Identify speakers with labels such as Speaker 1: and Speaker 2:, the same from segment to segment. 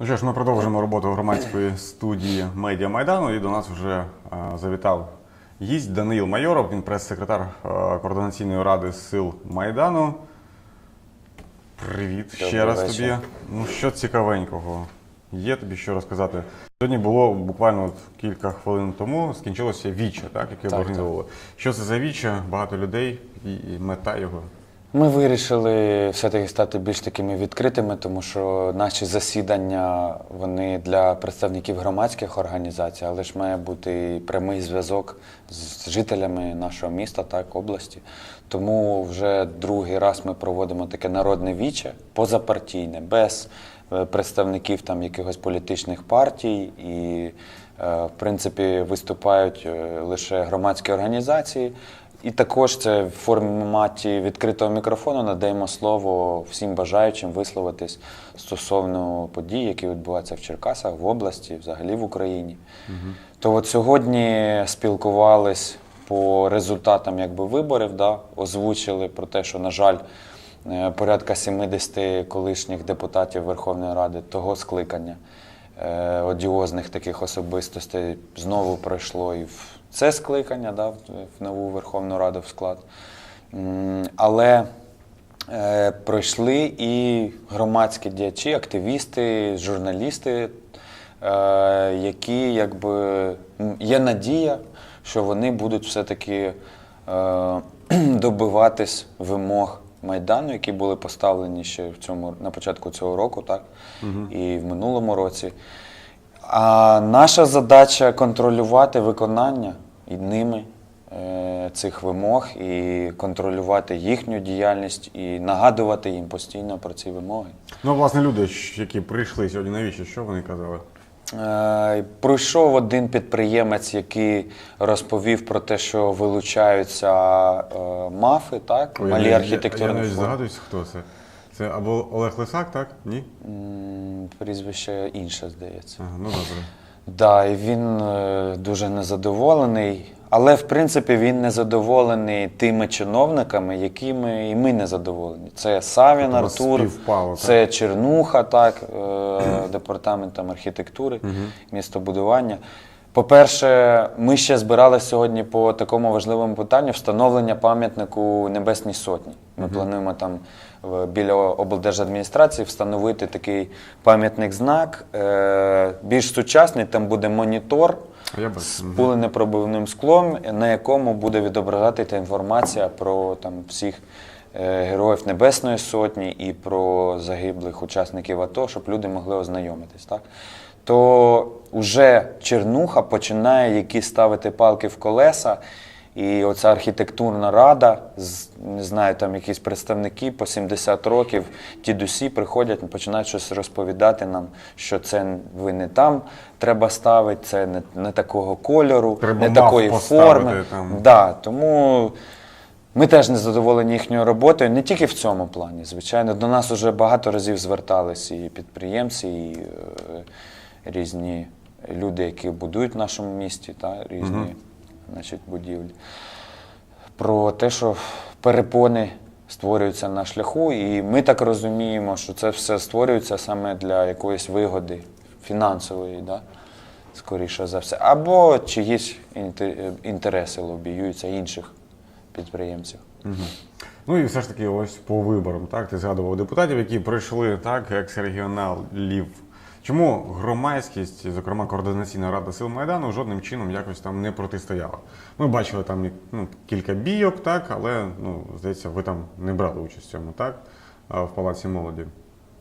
Speaker 1: Ну що ж, ми продовжимо роботу громадської студії Медіа Майдану. І до нас вже е, завітав гість Даниїл Майоров, він прес-секретар е, координаційної ради сил Майдану. Привіт ще раз
Speaker 2: вечір.
Speaker 1: тобі. Ну що цікавенького? Є тобі що розказати? Сьогодні було буквально кілька хвилин тому скінчилося віче, так, яке
Speaker 2: Так,
Speaker 1: організовували. Що це за віче? Багато людей і мета його.
Speaker 2: Ми вирішили все-таки стати більш такими відкритими, тому що наші засідання вони для представників громадських організацій, але ж має бути прямий зв'язок з жителями нашого міста, так, області. Тому вже другий раз ми проводимо таке народне віче позапартійне, без представників там якихось політичних партій і, е, в принципі, виступають е, лише громадські організації. І також це в форматі відкритого мікрофону надаємо слово всім бажаючим висловитись стосовно подій, які відбуваються в Черкасах, в області, взагалі в Україні. То от сьогодні спілкувались по результатам якби, виборів, да, озвучили про те, що, на жаль, е, порядка 70 колишніх депутатів Верховної Ради того скликання е, одіозних таких особистостей знову пройшло і в це скликання, да, в нову Верховну Раду в склад. Але е, пройшли і громадські діячі, активісти, журналісти, е, які якби є надія, що вони будуть все-таки е, добиватись вимог Майдану, які були поставлені ще в цьому на початку цього року, так і в минулому році. А наша задача контролювати виконання і ними е, цих вимог, і контролювати їхню діяльність, і нагадувати їм постійно про ці вимоги.
Speaker 1: Ну, власне, люди, які прийшли сьогодні, навіщо? Що вони казали?
Speaker 2: Е, Пройшов один підприємець, який розповів про те, що вилучаються е, мафи, так,
Speaker 1: Ой,
Speaker 2: малі
Speaker 1: Я,
Speaker 2: архітектурні
Speaker 1: я навіть
Speaker 2: форми.
Speaker 1: хто це. Це або Олег Лисак, так? Ні?
Speaker 2: Прізвище інше, здається.
Speaker 1: Ага, ну добре.
Speaker 2: Да, і він е, дуже незадоволений. Але в принципі він не задоволений тими чиновниками, якими і ми не задоволені. Це Савін
Speaker 1: Тобто
Speaker 2: Артур,
Speaker 1: співпало, так?
Speaker 2: це Чернуха, так, е, департаментом архітектури, містобудування. По-перше, ми ще збиралися сьогодні по такому важливому питанню встановлення пам'ятнику Небесній Сотні. Ми плануємо там біля облдержадміністрації встановити такий пам'ятник знак. Е, більш сучасний, там буде монітор з пуленепробивним склом, на якому буде відображати інформація про там, всіх е, героїв Небесної Сотні і про загиблих учасників АТО, щоб люди могли ознайомитись. Так? То вже Чернуха починає якісь ставити палки в колеса. І оця архітектурна рада, не знаю, там якісь представники по 70 років, дідусі приходять, починають щось розповідати нам, що це ви не там треба ставити, це не, не такого кольору,
Speaker 1: Треба
Speaker 2: не такої форми.
Speaker 1: там.
Speaker 2: Да, тому ми теж не задоволені їхньою роботою, не тільки в цьому плані. Звичайно, до нас вже багато разів звертались і підприємці, і е, різні люди, які будують в нашому місті, та, різні значить, будівлі. Про те, що перепони створюються на шляху, і ми так розуміємо, що це все створюється саме для якоїсь вигоди фінансової, да? скоріше за все. Або чиїсь інтереси лобіюються інших підприємців.
Speaker 1: Ну і все ж таки, ось по виборам, так? Ти згадував депутатів, які пройшли так, екс-регіоналів. Чому громадськість, зокрема координаційна рада сил Майдану, жодним чином якось там не протистояла? Ми бачили там ну, кілька бійок, так, але ну, здається, ви там не брали участь в цьому, так? В палаці молоді.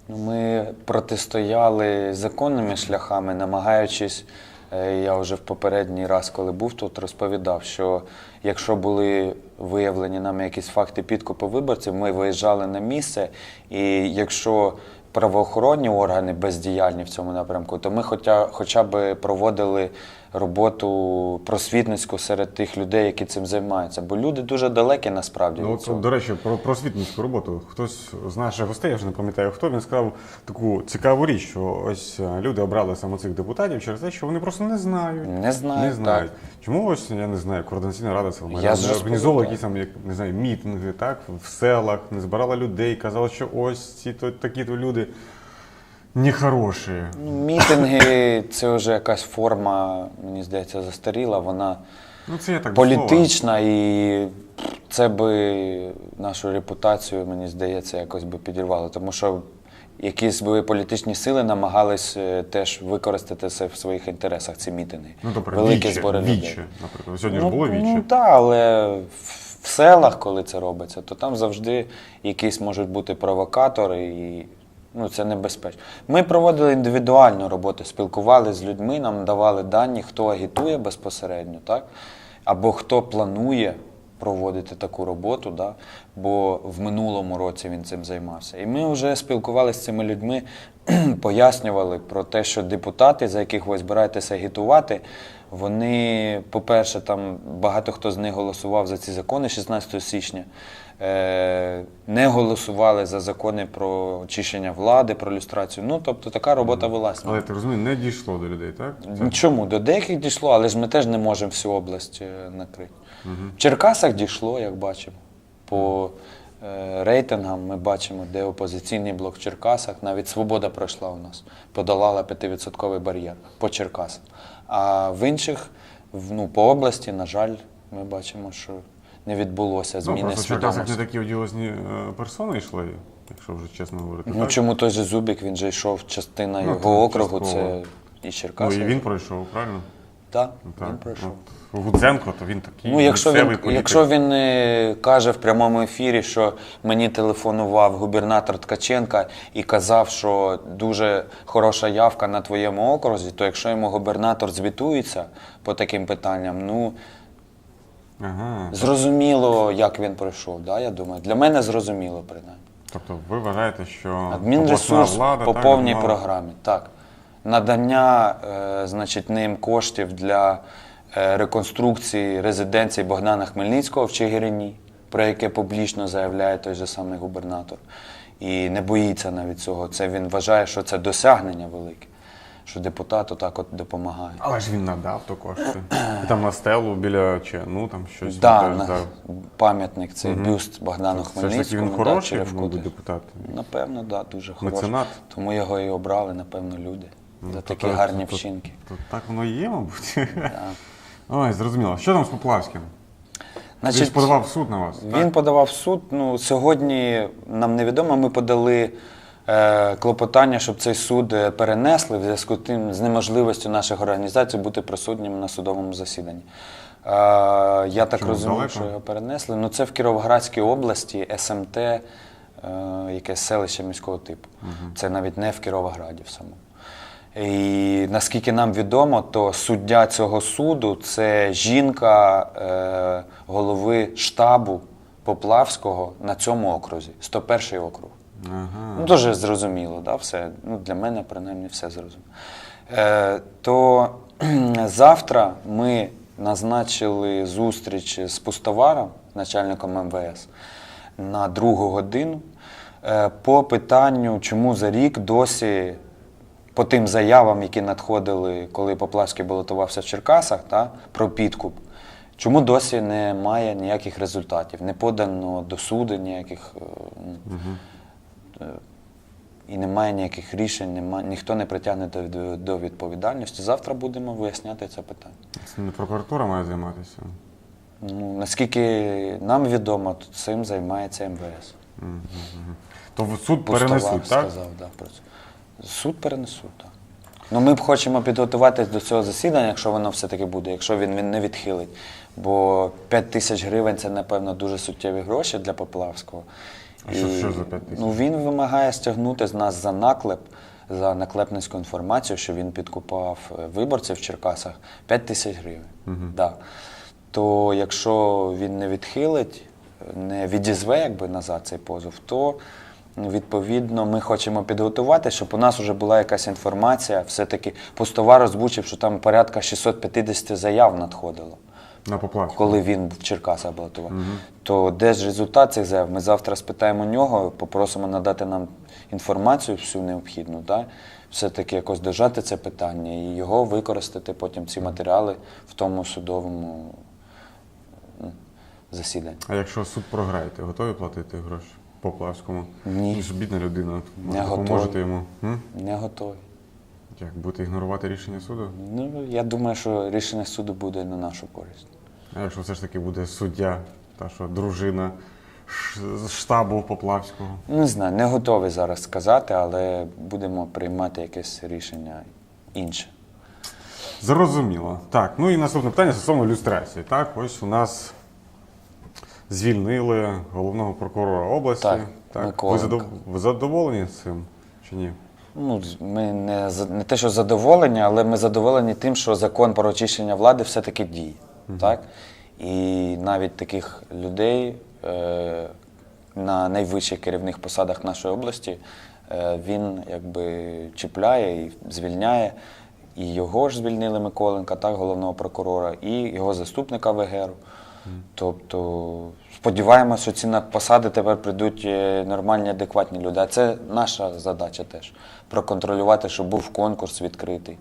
Speaker 2: Ну, Ми протистояли законними шляхами, намагаючись. е, Я вже в попередній раз, коли був тут, розповідав, що якщо були виявлені нами якісь факти підкупу виборців, ми виїжджали на місце, і якщо правоохоронні органи бездіяльні в цьому напрямку, то ми хоча, хоча б проводили роботу просвітницьку серед тих людей, які цим займаються. Бо люди дуже далекі насправді.
Speaker 1: Ну,
Speaker 2: від цього.
Speaker 1: до речі, про просвітницьку роботу. Хтось з наших гостей, я вже не пам'ятаю хто, він сказав таку цікаву річ, що ось е, люди обрали саме цих депутатів через те, що вони просто не знають.
Speaker 2: Не знають,
Speaker 1: Не знають. Чому ось, я не знаю, координаційна рада сил
Speaker 2: Я
Speaker 1: Майдану не організовувала якісь там, як, не знаю, мітинги, так, в селах, не збирала людей, казала, що ось ці то, такі-то люди. Нехороші.
Speaker 2: Ну, Мітинги це вже якась форма, мені здається, застаріла. Вона
Speaker 1: Ну, це я так
Speaker 2: політична і це би нашу репутацію, мені здається, якось би підірвало. Тому що якісь би політичні сили намагались е, теж використати це в своїх інтересах, ці мітинги.
Speaker 1: Ну, добре,
Speaker 2: Великі
Speaker 1: віче,
Speaker 2: збори людей.
Speaker 1: віче, наприклад. Сьогодні ж було віче.
Speaker 2: Ну так, але в в селах, коли це робиться, то там завжди якісь можуть бути провокатори і ну, це небезпечно. Ми проводили індивідуальну роботу, спілкувалися з людьми, нам давали дані, хто агітує безпосередньо, так? або хто планує проводити таку роботу, да? бо в минулому році він цим займався. І ми вже спілкувалися з цими людьми, пояснювали про те, що депутати, за яких ви збираєтеся агітувати, вони, по-перше, там багато хто з них голосував за ці закони 16 січня. Е, не голосували за закони про очищення влади, про люстрацію. Ну, тобто така робота велась.
Speaker 1: Але ти розумієш, не дійшло до людей, так? Це-
Speaker 2: Чому? До деяких дійшло, але ж ми теж не можемо всю область е, накрити. В Черкасах дійшло, як бачимо. По е, рейтингам ми бачимо, де опозиційний блок в Черкасах. Навіть свобода пройшла у нас, подолала 5% бар'єр по Черкасах. А в інших, ну, по області, на жаль, ми бачимо, що не відбулося
Speaker 1: Ну,
Speaker 2: зміни
Speaker 1: просто
Speaker 2: свідомості.
Speaker 1: не такі одіозні е, персони йшли, якщо вже чесно говорити.
Speaker 2: Ну
Speaker 1: так?
Speaker 2: чому той же Зубік, він же йшов, частина
Speaker 1: Ну,
Speaker 2: його округу,
Speaker 1: частково.
Speaker 2: це і
Speaker 1: Ну і він пройшов, правильно?
Speaker 2: Так,
Speaker 1: Так.
Speaker 2: він пройшов.
Speaker 1: От Гудзенко, то він такий.
Speaker 2: Ну, якщо він,
Speaker 1: політик.
Speaker 2: якщо він е, каже в прямому ефірі, що мені телефонував губернатор Ткаченка і казав, що дуже хороша явка на твоєму окрузі, то якщо йому губернатор звітується по таким питанням, ну
Speaker 1: Ага.
Speaker 2: зрозуміло, як він пройшов. Да, я думаю. Для мене зрозуміло, принаймні.
Speaker 1: Тобто ви вважаєте, що
Speaker 2: Адмінресурс
Speaker 1: влада
Speaker 2: по
Speaker 1: так,
Speaker 2: повній
Speaker 1: мала-
Speaker 2: програмі. Так. Надання е, значить, ним коштів для е, реконструкції резиденції Богдана Хмельницького в Чигирині, про яке публічно заявляє той же самий губернатор. І не боїться навіть цього. Це він вважає, що це досягнення велике, що депутат отак от допомагає.
Speaker 1: Але ж він надав то кошти. Там на стелу біля ЧНУ, там щось.
Speaker 2: Да, на
Speaker 1: дав.
Speaker 2: пам'ятник, цей бюст Богдану
Speaker 1: ж таки він хороший
Speaker 2: дав.
Speaker 1: депутат.
Speaker 2: Напевно, да, дуже хороший.
Speaker 1: Меценат.
Speaker 2: Тому його і обрали, напевно, люди
Speaker 1: Ну,
Speaker 2: за
Speaker 1: то
Speaker 2: такі
Speaker 1: так-
Speaker 2: гарні
Speaker 1: то-
Speaker 2: вчинки.
Speaker 1: То так воно і є, мабуть.
Speaker 2: Да.
Speaker 1: Ой, зрозуміло. Що там з Поплавським? Він
Speaker 2: Значить,
Speaker 1: ж подавав суд на вас.
Speaker 2: він
Speaker 1: так?
Speaker 2: подавав суд. Ну, сьогодні нам невідомо, ми подали клопотання, щоб цей суд е, перенесли в зв'язку з тим з неможливістю наших організацій бути присутніми на судовому засіданні. Е, я так
Speaker 1: Чому,
Speaker 2: розумію,
Speaker 1: далеко?
Speaker 2: що його перенесли. Ну, це в Кіровоградській області, СМТ, е, якесь селище міського типу. Це навіть не в Кіровограді в самому. І наскільки нам відомо, то суддя цього суду це жінка е, голови штабу Поплавського на цьому окрузі, 101 округ.
Speaker 1: Ага.
Speaker 2: Ну, дуже зрозуміло, да, все. Ну, для мене принаймні все зрозуміло. Е, то завтра ми назначили зустріч з пустоваром, начальником МВС, на другу годину е, по питанню, чому за рік досі по тим заявам, які надходили, коли Поплавський балотувався в Черкасах, та, про підкуп, чому досі немає ніяких результатів, не подано до суду ніяких. е, і немає ніяких рішень, немає, ніхто не притягне до, до, відповідальності. Завтра будемо виясняти це питання.
Speaker 1: Це не прокуратура має займатися.
Speaker 2: Ну, наскільки нам відомо, то цим займається МВС.
Speaker 1: То в суд
Speaker 2: Пустовар
Speaker 1: перенесуть, так?
Speaker 2: сказав, да, про це. Суд перенесуть, так. Ну, ми б хочемо підготуватись до цього засідання, якщо воно все-таки буде, якщо він, він не відхилить. Бо 5 тисяч гривень це, напевно, дуже суттєві гроші для Поплавського.
Speaker 1: А що- що за 5 тисяч?
Speaker 2: Ну, він вимагає стягнути з нас за наклеп, за наклепницьку інформацію, що він підкупав е, виборців в Черкасах 5 тисяч гривень. Да. То якщо він не відхилить, не відізве якби назад цей позов, то відповідно ми хочемо підготувати, щоб у нас вже була якась інформація. Все-таки пустовар озвучив, що там порядка 650 заяв надходило
Speaker 1: На Поплавську.
Speaker 2: коли він в Черкасах балотував. То де ж результат цих заяв? Ми завтра спитаємо нього, попросимо надати нам інформацію всю необхідну, да? все-таки якось дожати це питання і його використати потім ці матеріали в тому судовому засіданні.
Speaker 1: А якщо суд програє, ти готові платити гроші? Поплавському?
Speaker 2: Ні.
Speaker 1: Він ж бідна людина.
Speaker 2: Не готовий.
Speaker 1: йому. М?
Speaker 2: Не готові.
Speaker 1: Як будете ігнорувати рішення суду?
Speaker 2: Ну, я думаю, що рішення суду буде на нашу користь.
Speaker 1: Якщо все ж таки буде суддя, та що дружина з штабу Поплавського?
Speaker 2: Не знаю, не готовий зараз сказати, але будемо приймати якесь рішення інше.
Speaker 1: Зрозуміло. Так, ну і наступне питання стосовно люстрації. Так, ось у нас звільнили головного прокурора області.
Speaker 2: Так,
Speaker 1: ви, задов... ви задоволені цим чи ні?
Speaker 2: Ну, ми не, не те, що задоволені, але ми задоволені тим, що закон про очищення влади все-таки діє. Так? І навіть таких людей е, на найвищих керівних посадах нашої області е, він якби чіпляє і звільняє. І його ж звільнили Миколенка, так, головного прокурора, і його заступника ВГРу. Тобто сподіваємося, що ці на посади тепер прийдуть е, нормальні, адекватні люди. А це наша задача теж проконтролювати, щоб був конкурс відкритий,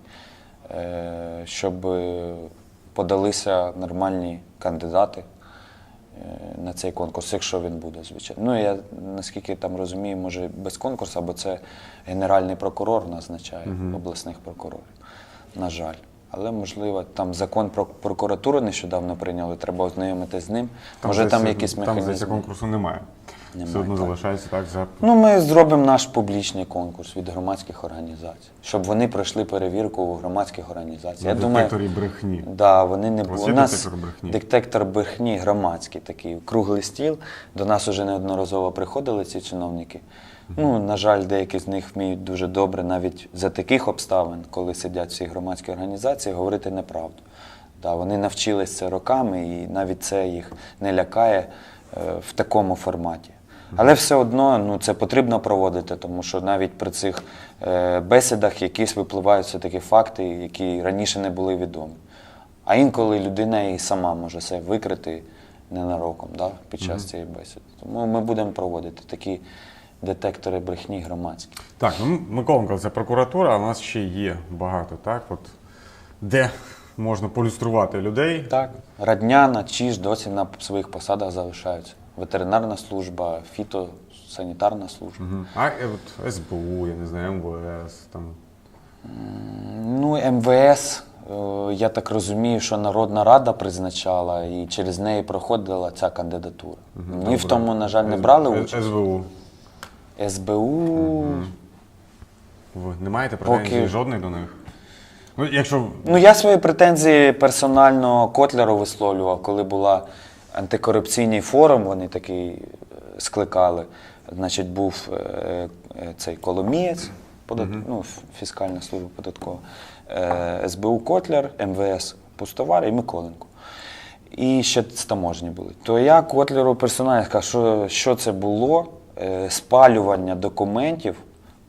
Speaker 2: е, щоб подалися нормальні кандидати е, на цей конкурс, якщо він буде, звичайно. Ну, я наскільки там розумію, може без конкурсу, або це генеральний прокурор назначає обласних прокурорів. На жаль. Але можливо, там закон про прокуратуру нещодавно прийняли, треба ознайомитися з ним. може там
Speaker 1: здається,
Speaker 2: якісь
Speaker 1: Там, здається, конкурсу немає.
Speaker 2: Немає,
Speaker 1: Все одно
Speaker 2: так.
Speaker 1: залишається так за
Speaker 2: Ну, ми зробимо наш публічний конкурс від громадських організацій, щоб вони пройшли перевірку у громадських організацій. Я думаю,
Speaker 1: брехні.
Speaker 2: Да, вони не були. У нас
Speaker 1: детектор брехні?
Speaker 2: детектор брехні громадський такий, круглий стіл. До нас вже неодноразово приходили ці чиновники. Ну, на жаль, деякі з них вміють дуже добре навіть за таких обставин, коли сидять всі громадські організації, говорити неправду. Да, вони навчились це роками, і навіть це їх не лякає е, в такому форматі. Але все одно ну, це потрібно проводити, тому що навіть при цих е, бесідах якісь випливають все-таки факти, які раніше не були відомі. А інколи людина і сама може це викрити ненароком да, під час цієї бесіди. Тому ми будемо проводити такі детектори брехні громадські.
Speaker 1: Так, ну Миколенко, це прокуратура, а у нас ще є багато, так? От де можна полюструвати людей.
Speaker 2: Так. Радняна, ЧІЖ досі на своїх посадах залишаються. Ветеринарна служба, фітосанітарна служба.
Speaker 1: Мгм. А е, от СБУ, я не знаю, МВС там.
Speaker 2: Ну, МВС, е, я так розумію, що Народна Рада призначала і через неї проходила ця кандидатура. Ми в тому, на жаль, не брали участь.
Speaker 1: СБУ.
Speaker 2: СБУ.
Speaker 1: Ви не маєте претензій
Speaker 2: Поки-
Speaker 1: жодних до них? Ну, якщо
Speaker 2: Ну, я свої претензії персонально Котляру висловлював, коли була антикорупційний форум, вони такий е, скликали. Значить, був е, е, цей Коломієць, подат... ну, фіскальна служба податкова, СБУ Котляр, МВС Пустовар і Миколенко. І ще з таможні були. То я Котлеру персонально сказав, що, що це було спалювання документів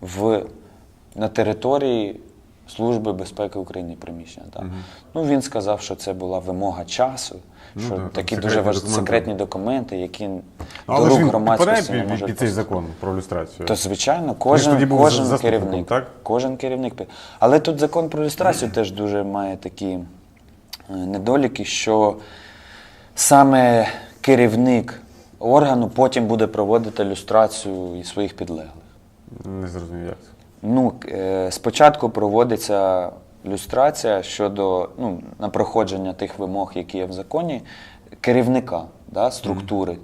Speaker 2: в, на території Служби безпеки України приміщення. Так. Ну, він сказав, що це була вимога часу, що
Speaker 1: да,
Speaker 2: такі
Speaker 1: секретні
Speaker 2: дуже важ...
Speaker 1: документи.
Speaker 2: секретні документи, які
Speaker 1: Ну,
Speaker 2: до рук громадськості не може
Speaker 1: під цей закон про люстрацію.
Speaker 2: То звичайно,
Speaker 1: тоді
Speaker 2: кожен,
Speaker 1: був
Speaker 2: кожен керівник.
Speaker 1: так?
Speaker 2: Кожен керівник. Але тут закон про люстрацію теж дуже має такі е, недоліки, що саме керівник органу потім буде проводити люстрацію і своїх підлеглих.
Speaker 1: Не зрозумів, як це.
Speaker 2: Ну, е, спочатку проводиться люстрація щодо ну, на проходження тих вимог, які є в законі, керівника да, структури,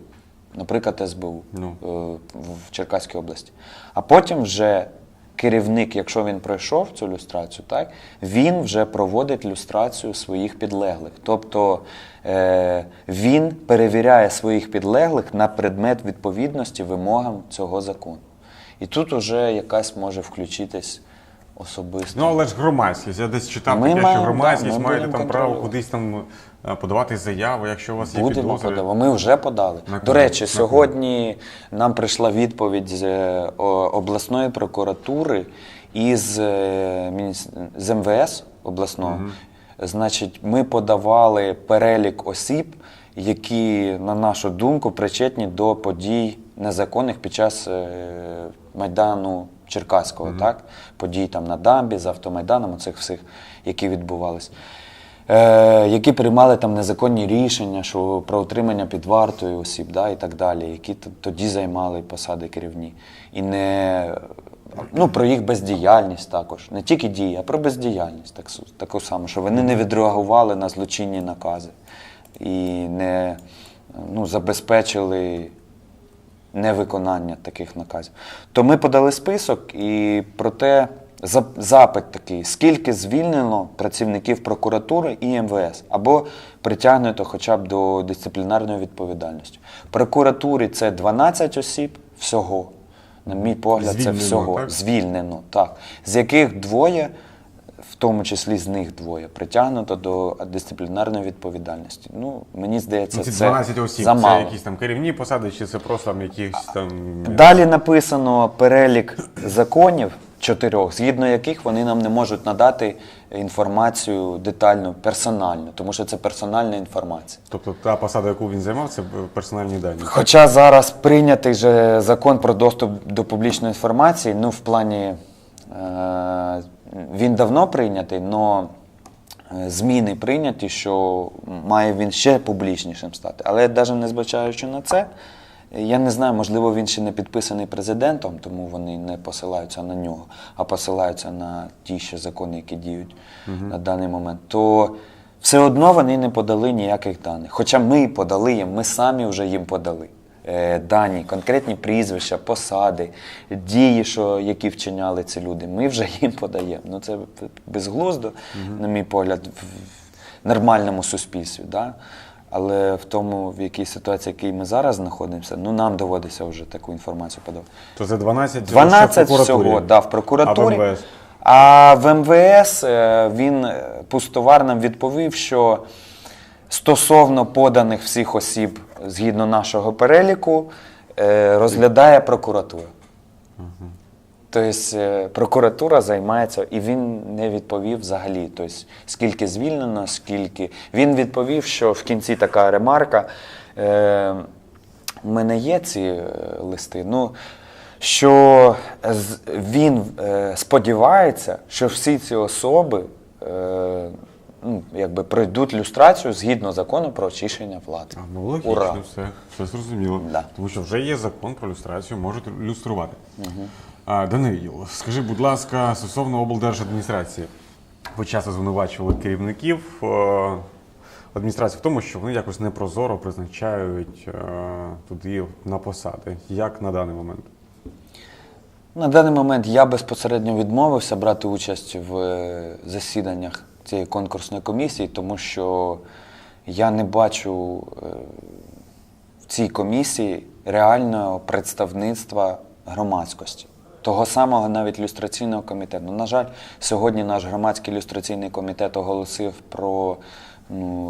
Speaker 2: наприклад, СБУ
Speaker 1: Ну.
Speaker 2: е, в Черкаській області. А потім вже керівник, якщо він пройшов цю люстрацію, так, він вже проводить люстрацію своїх підлеглих. Тобто е, він перевіряє своїх підлеглих на предмет відповідності вимогам цього закону. І тут уже якась може включитись особисто.
Speaker 1: Ну, але ж громадськість. Я десь читав
Speaker 2: Ми
Speaker 1: таке, що
Speaker 2: маємо,
Speaker 1: громадськість
Speaker 2: да, ми
Speaker 1: маєте
Speaker 2: будемо
Speaker 1: там право
Speaker 2: контролювати.
Speaker 1: кудись там е, подавати заяву, якщо у вас є
Speaker 2: Будемо
Speaker 1: підозри.
Speaker 2: подавати. Ми вже подали.
Speaker 1: На
Speaker 2: До
Speaker 1: кого?
Speaker 2: речі,
Speaker 1: На
Speaker 2: сьогодні нам прийшла відповідь з е, о- обласної прокуратури і з, е, мініс- з МВС обласного. Значить, ми подавали перелік осіб, які, на нашу думку, причетні до подій незаконних під час е, Майдану Черкаського, так? Подій там на дамбі, з автомайданом, оцих всіх, які відбувались. е, які приймали там незаконні рішення що про утримання під вартою осіб да, і так далі, які тоді займали посади керівні. І не ну, про їх бездіяльність також. Не тільки дії, а про бездіяльність так, таку саму, що вони не відреагували на злочинні накази і не ну, забезпечили невиконання таких наказів. То ми подали список і про те запит такий, скільки звільнено працівників прокуратури і МВС, або притягнуто хоча б до дисциплінарної відповідальності. В прокуратурі це 12 осіб всього. На мій погляд,
Speaker 1: Звільнено,
Speaker 2: це всього
Speaker 1: так?
Speaker 2: звільнено, так. З яких двоє, в тому числі з них двоє, притягнуто до дисциплінарної відповідальності. Ну, мені здається,
Speaker 1: Ну,
Speaker 2: це
Speaker 1: 12 осіб,
Speaker 2: замало.
Speaker 1: це якісь там керівні посади, чи це просто там якісь там.
Speaker 2: Далі написано перелік законів чотирьох, згідно яких вони нам не можуть надати інформацію детальну, персональну, тому що це персональна інформація.
Speaker 1: Тобто та посада, яку він займав, це персональні дані.
Speaker 2: Хоча зараз прийнятий же закон про доступ до публічної інформації, ну в плані е, він давно прийнятий, але зміни прийняті, що має він ще публічнішим стати. Але навіть не зважаючи на це, я не знаю, можливо, він ще не підписаний президентом, тому вони не посилаються на нього, а посилаються на ті ще закони, які діють на даний момент. То все одно вони не подали ніяких даних. Хоча ми подали їм, ми самі вже їм подали. Е, Дані, конкретні прізвища, посади, дії, що, які вчиняли ці люди, ми вже їм подаємо. Ну це безглуздо, на мій погляд, в нормальному суспільстві. Да? Але в тому, в якій ситуації, в якій ми зараз знаходимося, ну нам доводиться вже таку інформацію подавати.
Speaker 1: То це 12 лише
Speaker 2: 12
Speaker 1: в
Speaker 2: всього да, в прокуратурі.
Speaker 1: А в МВС?
Speaker 2: А в МВС е, він е, пустовар нам відповів, що стосовно поданих всіх осіб згідно нашого переліку, е, розглядає прокуратура. Тобто е, прокуратура займається, і він не відповів взагалі. Тобто, скільки звільнено, скільки. Він відповів, що в кінці така ремарка. Е, у мене є ці е, листи. Ну, що він сподівається, що всі ці особи е, ну, якби пройдуть люстрацію згідно закону про очищення влади.
Speaker 1: А, ну логічно,
Speaker 2: Ура!
Speaker 1: все, все зрозуміло.
Speaker 2: Да.
Speaker 1: Тому що вже є закон про люстрацію, можуть люструвати. А, Даниїл, скажи, будь ласка, стосовно облдержадміністрації. Ви часто звинувачували керівників е, адміністрації в тому, що вони якось непрозоро призначають е, туди на посади. Як на даний момент?
Speaker 2: На даний момент я безпосередньо відмовився брати участь в е, засіданнях цієї конкурсної комісії, тому що я не бачу е, в цій комісії реального представництва громадськості. Того самого навіть люстраційного комітету. Ну, на жаль, сьогодні наш громадський люстраційний комітет оголосив про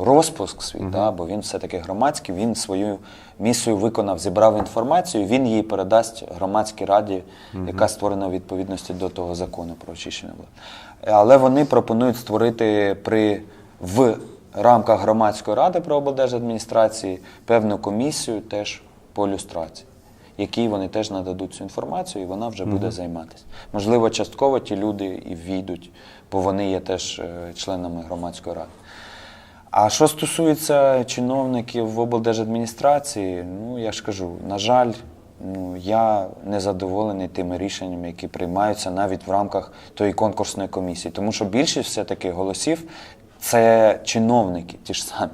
Speaker 2: розпуск свій, да, бо він все-таки громадський, він свою місію виконав, зібрав інформацію, він її передасть громадській раді, яка створена у відповідності до того закону про очищення влади. Але вони пропонують створити при в рамках громадської ради про облдержадміністрації певну комісію теж по люстрації, якій вони теж нададуть цю інформацію, і вона вже буде займатися. Можливо, частково ті люди і війдуть, бо вони є теж е, членами громадської ради. А що стосується чиновників в облдержадміністрації, ну я ж кажу, на жаль, ну я не задоволений тими рішеннями, які приймаються навіть в рамках тої конкурсної комісії. Тому що більшість все-таки голосів це чиновники, ті ж самі.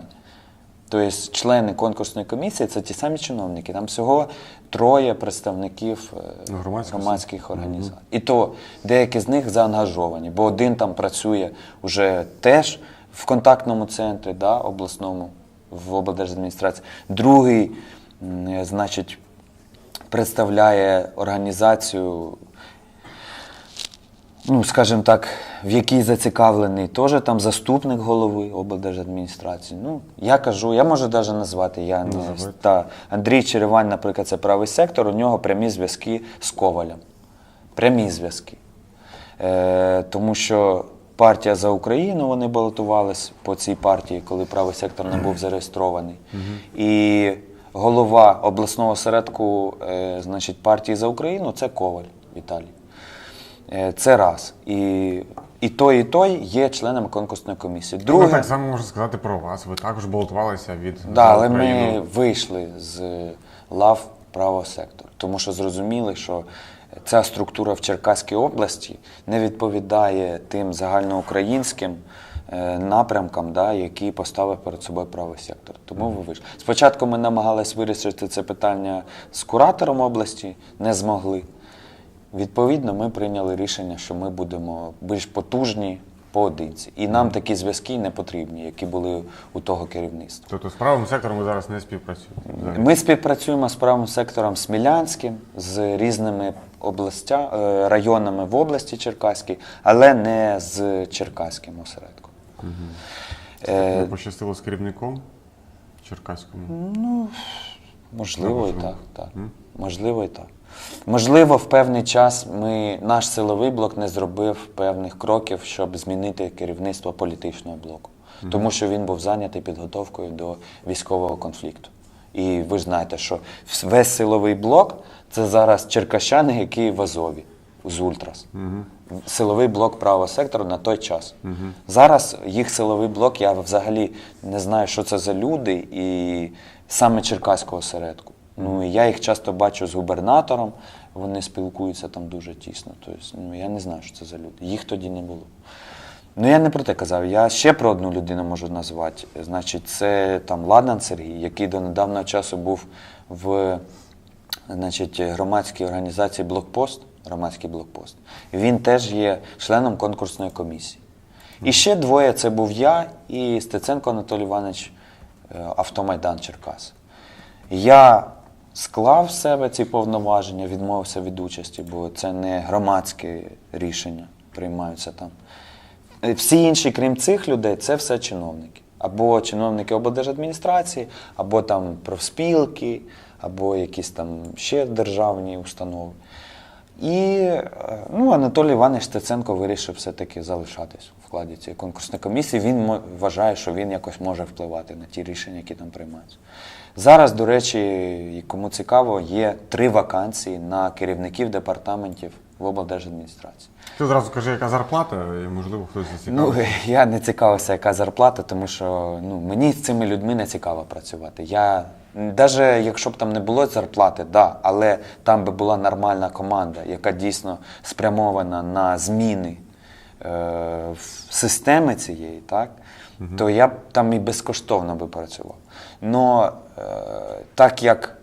Speaker 2: Тобто члени конкурсної комісії це ті самі чиновники. Там всього троє представників е,
Speaker 1: громадськості.
Speaker 2: громадських організацій. І то деякі з них заангажовані, бо один там працює вже теж в контактному центрі, да, обласному, в облдержадміністрації. Другий, е, значить, представляє організацію ну, скажімо так, в якій зацікавлений теж там заступник голови облдержадміністрації. Ну, я кажу, я можу навіть назвати. Я не, та, Андрій Черевань, наприклад, це правий сектор, у нього прямі зв'язки з Ковалем. Прямі зв'язки. Е, тому що партія за Україну вони балотувались по цій партії, коли правий сектор не був зареєстрований. І голова обласного осередку е, значить, партії за Україну це Коваль Віталій. Е, Це раз. І І той, і той є членами конкурсної комісії.
Speaker 1: Друге...
Speaker 2: Друге,
Speaker 1: так само можна сказати про вас. Ви також балотувалися від
Speaker 2: Да, але ми вийшли з лав правого сектору, тому що зрозуміли, що ця структура в Черкаській області не відповідає тим загальноукраїнським е, напрямкам, да, які поставив перед собою правий сектор. Тому ви вийшли. Спочатку ми намагалися вирішити це питання з куратором області, не змогли. Відповідно, ми прийняли рішення, що ми будемо більш потужні поодинці. І нам такі зв'язки не потрібні, які були у того керівництва.
Speaker 1: Тобто з правим сектором ви зараз не співпрацюєте. взагалі?
Speaker 2: Ми співпрацюємо з правим сектором Смілянським, з різними областя, е, районами в області Черкаській, але не з Черкаським осередком. Е,
Speaker 1: Ви пощастило з керівником Черкаському.
Speaker 2: Можливо, і так, так. Можливо, і так. Можливо, в певний час ми, наш силовий блок не зробив певних кроків, щоб змінити керівництво політичного блоку. Тому що він був зайнятий підготовкою до військового конфлікту. І ви ж знаєте, що весь силовий блок це зараз черкащани, які в Азові з Ультрас. Силовий блок правого сектору на той час. Зараз їх силовий блок, я взагалі не знаю, що це за люди, і саме Черкаського осередку. Ну, я їх часто бачу з губернатором, вони спілкуються там дуже тісно. Тобто, ну, я не знаю, що це за люди. Їх тоді не було. Ну, я не про те казав. Я ще про одну людину можу назвати. Значить, це там Ладан Сергій, який до недавнього часу був в значить, громадській організації Блокпост. Громадський блокпост. Він теж є членом конкурсної комісії. І ще двоє це був я і Стеценко Анатолій Іванович, е, Автомайдан Черкас. Я склав в себе ці повноваження, відмовився від участі, бо це не громадське рішення приймаються там. Е, Всі інші, крім цих людей, це все чиновники. Або чиновники облдержадміністрації, або там профспілки, або якісь там ще державні установи. І е, ну, Анатолій Іванович Стеценко вирішив все-таки залишатись у складі цієї конкурсної комісії. Він вважає, що він якось може впливати на ті рішення, які там приймаються. Зараз, до речі, кому цікаво, є три вакансії на керівників департаментів в облдержадміністрації.
Speaker 1: Ти одразу кажи, яка зарплата, і можливо хтось
Speaker 2: Ну, я не цікавився, яка зарплата, тому що ну, мені з цими людьми не цікаво працювати. Я навіть якщо б там не було зарплати, да, але там би була нормальна команда, яка дійсно спрямована на зміни е, системи цієї, так, то я б там і безкоштовно би працював. Но е, так як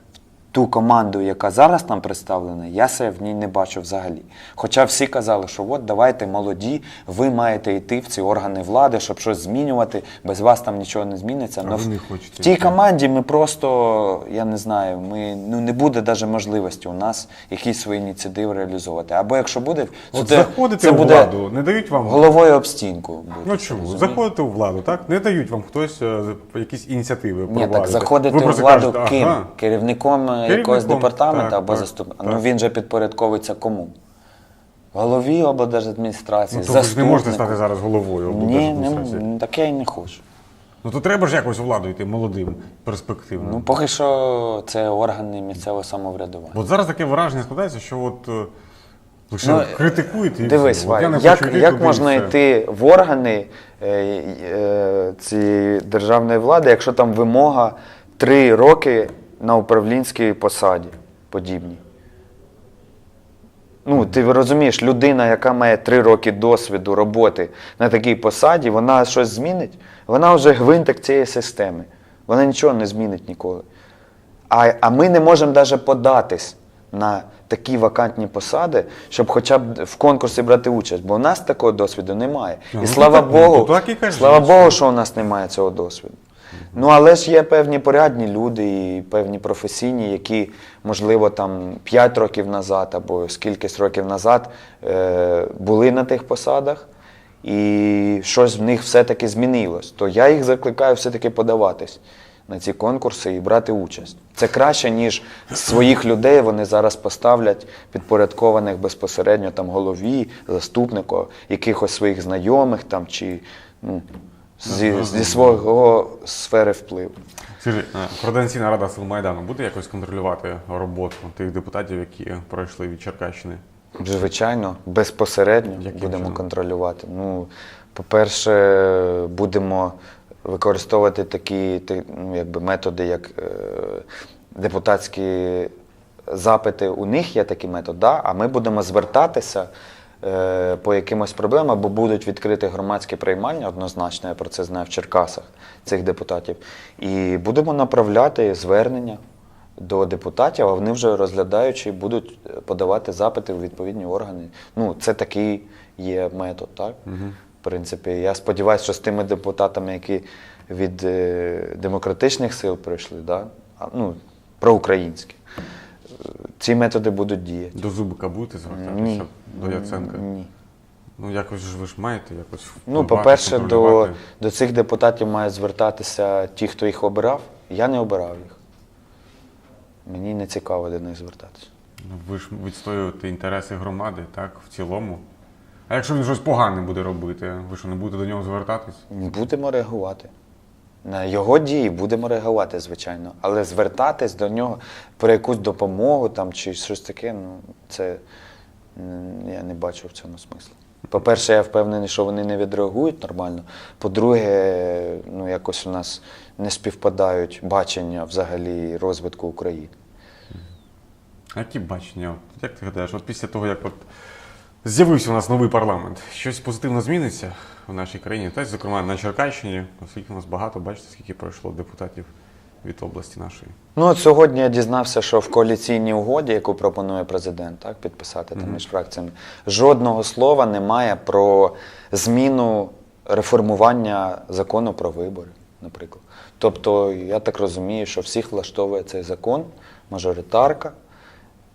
Speaker 2: ту команду, яка зараз там представлена, я себе в ній не бачу взагалі. Хоча всі казали, що от давайте молоді, ви маєте йти в ці органи влади, щоб щось змінювати, без вас там нічого не зміниться.
Speaker 1: А
Speaker 2: Но
Speaker 1: ви не хочете
Speaker 2: в тій команді ми просто, я не знаю, ми, ну, не буде навіть можливості у нас якісь свої ініціативи реалізовувати. Або якщо буде, то
Speaker 1: От
Speaker 2: це,
Speaker 1: заходите
Speaker 2: це
Speaker 1: у
Speaker 2: буде
Speaker 1: владу, не дають вам.
Speaker 2: головою об стінку.
Speaker 1: Ну чому?
Speaker 2: розумієте?
Speaker 1: Заходите у владу, так? Не дають вам хтось е, якісь ініціативи
Speaker 2: Ні, так заходити у
Speaker 1: просто
Speaker 2: владу
Speaker 1: кажете,
Speaker 2: ким?
Speaker 1: ага,
Speaker 2: Керівником, е, якогось департаменту
Speaker 1: так,
Speaker 2: або
Speaker 1: так, так.
Speaker 2: Ну він же підпорядковується кому? Голові облдержадміністрації,
Speaker 1: Ну, то ви не можете стати зараз головою
Speaker 2: Ні, не,
Speaker 1: облдержадміністрації.
Speaker 2: так я і не хочу.
Speaker 1: Ну то треба ж якось владу йти молодим, перспективним.
Speaker 2: Ну, поки що це органи місцевого самоврядування.
Speaker 1: От зараз таке враження складається, що от лише
Speaker 2: Ну,
Speaker 1: критикуєте і
Speaker 2: Дивись,
Speaker 1: все. Я не
Speaker 2: як,
Speaker 1: хочу йти
Speaker 2: як можна
Speaker 1: все.
Speaker 2: йти в органи е, е, цієї державної влади, якщо там вимога три роки на управлінській посаді подібній? Ну, ти розумієш, людина, яка має три роки досвіду роботи на такій посаді, вона щось змінить? Вона вже гвинтик цієї системи. Вона нічого не змінить ніколи. А, а ми не можемо навіть податись на такі вакантні посади, щоб хоча б в конкурсі брати участь, бо у нас такого досвіду немає.
Speaker 1: Ну,
Speaker 2: І
Speaker 1: ну,
Speaker 2: слава
Speaker 1: ну,
Speaker 2: Богу,
Speaker 1: кажіть,
Speaker 2: слава Богу, що у нас немає цього досвіду. Ну, але ж є певні порядні люди і певні професійні, які, можливо, там 5 років назад або скількись років назад е, були на тих посадах, і щось в них все-таки змінилось. То я їх закликаю все-таки подаватись на ці конкурси і брати участь. Це краще, ніж своїх людей вони зараз поставлять підпорядкованих безпосередньо там голові, заступнику, якихось своїх знайомих там чи ну, зі, зі свого сфери впливу.
Speaker 1: Скажи, е, Координаційна рада сил Майдану буде якось контролювати роботу тих депутатів, які пройшли від Черкащини?
Speaker 2: Звичайно, безпосередньо
Speaker 1: Яким
Speaker 2: будемо
Speaker 1: чином?
Speaker 2: контролювати. Ну, по-перше, будемо використовувати такі ну, якби, методи, як е, депутатські запити. У них є такий метод, да? а ми будемо звертатися е, по якимось проблемам, бо будуть відкриті громадські приймання, однозначно, я про це знаю в Черкасах цих депутатів. І будемо направляти звернення до депутатів, а вони вже розглядаючи будуть е, подавати запити у відповідні органи. Ну, це такий є метод, так? В принципі, я сподіваюся, що з тими депутатами, які від е, демократичних сил прийшли, да? ну, проукраїнські, е, ці методи будуть діяти.
Speaker 1: До Зубика будете звертатися?
Speaker 2: Ні.
Speaker 1: До Яценка?
Speaker 2: Ні.
Speaker 1: Ну якось ж ви ж маєте якось.
Speaker 2: Ну, по-перше, до, до цих депутатів мають звертатися ті, хто їх обирав. Я не обирав їх. Мені не цікаво до них звертатися.
Speaker 1: Ну, ви ж відстоюєте інтереси громади, так, в цілому. А якщо він щось погане буде робити, ви що не будете до нього звертатись?
Speaker 2: Будемо реагувати. На його дії будемо реагувати, звичайно. Але звертатись до нього про якусь допомогу там, чи щось таке, ну, це я не бачу в цьому смислу. По-перше, я впевнений, що вони не відреагують нормально. По-друге, ну, якось у нас не співпадають бачення взагалі розвитку України.
Speaker 1: А які бачення? Як ти гадаєш, от після того, як от з'явився у нас новий парламент, щось позитивно зміниться в нашій країні, та зокрема на Черкащині, оскільки у нас багато, бачите, скільки пройшло депутатів від області нашої.
Speaker 2: Ну, от сьогодні я дізнався, що в коаліційній угоді, яку пропонує президент, так, підписати там між фракціями, жодного слова немає про зміну реформування закону про вибори, наприклад. Тобто, я так розумію, що всіх влаштовує цей закон, мажоритарка,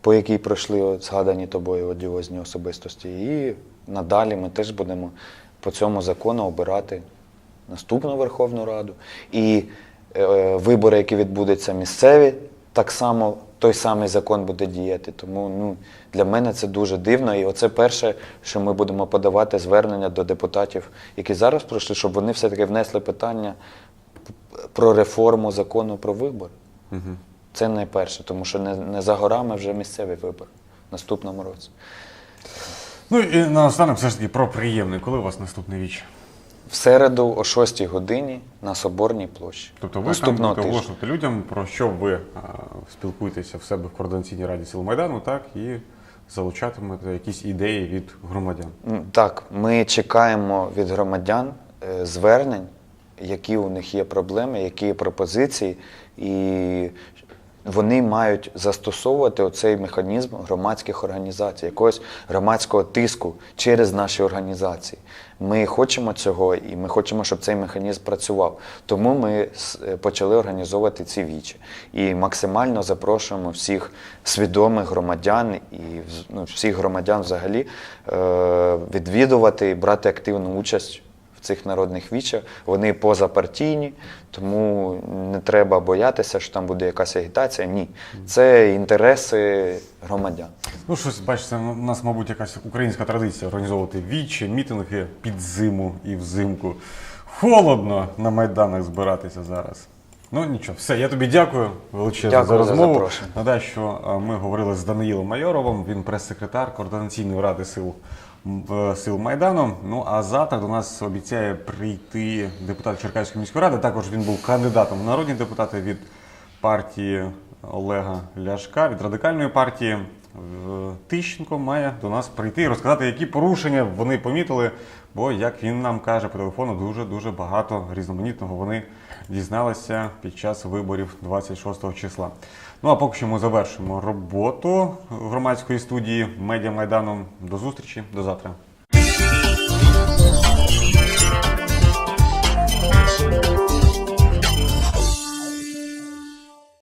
Speaker 2: по якій пройшли от згадані тобою одіозні особистості. І надалі ми теж будемо по цьому закону обирати наступну Верховну Раду. І вибори, які відбудуться місцеві, так само той самий закон буде діяти. Тому ну, для мене це дуже дивно. І оце перше, що ми будемо подавати звернення до депутатів, які зараз пройшли, щоб вони все-таки внесли питання про реформу закону про вибори.
Speaker 1: Угу.
Speaker 2: Це найперше, тому що не, не за горами вже місцеві вибори в наступному році.
Speaker 1: Ну і наостанок все ж таки про приємне. Коли у вас наступний віч?
Speaker 2: В середу о 6 годині на Соборній площі.
Speaker 1: Тобто ви там
Speaker 2: Наступного
Speaker 1: будете
Speaker 2: тижня.
Speaker 1: оголошувати людям, про що ви а, спілкуєтеся в себе в координаційній раді Сил Майдану, так, і залучатимете якісь ідеї від громадян.
Speaker 2: Так, ми чекаємо від громадян е, звернень, які у них є проблеми, які є пропозиції, і вони мають застосовувати оцей механізм громадських організацій, якогось громадського тиску через наші організації. Ми хочемо цього, і ми хочемо, щоб цей механізм працював. Тому ми е, почали організовувати ці вічі. І максимально запрошуємо всіх свідомих громадян і ну, всіх громадян взагалі е, відвідувати і брати активну участь цих народних вічах. Вони позапартійні, тому не треба боятися, що там буде якась агітація. Ні, це інтереси громадян.
Speaker 1: Ну, щось, бачите, у нас, мабуть, якась українська традиція організовувати вічі, мітинги під зиму і взимку. Холодно на майданах збиратися зараз. Ну нічого, все, я тобі дякую величезно
Speaker 2: Дякую
Speaker 1: за розмову. Нагадаю, що е, ми говорили з Даниїлом Майоровим, він прес-секретар Координаційної ради сил, сил Майдану. Ну а завтра до нас обіцяє прийти депутат Черкаської міської ради. Також він був кандидатом в народні депутати від партії Олега Ляшка, від радикальної партії. Тищенко має до нас прийти і розказати, які порушення вони помітили. Бо, як він нам каже по телефону, дуже дуже багато різноманітного вони дізналися під час виборів 26 числа. Ну а поки що ми завершимо роботу громадської студії медіа майданом. До зустрічі, до завтра.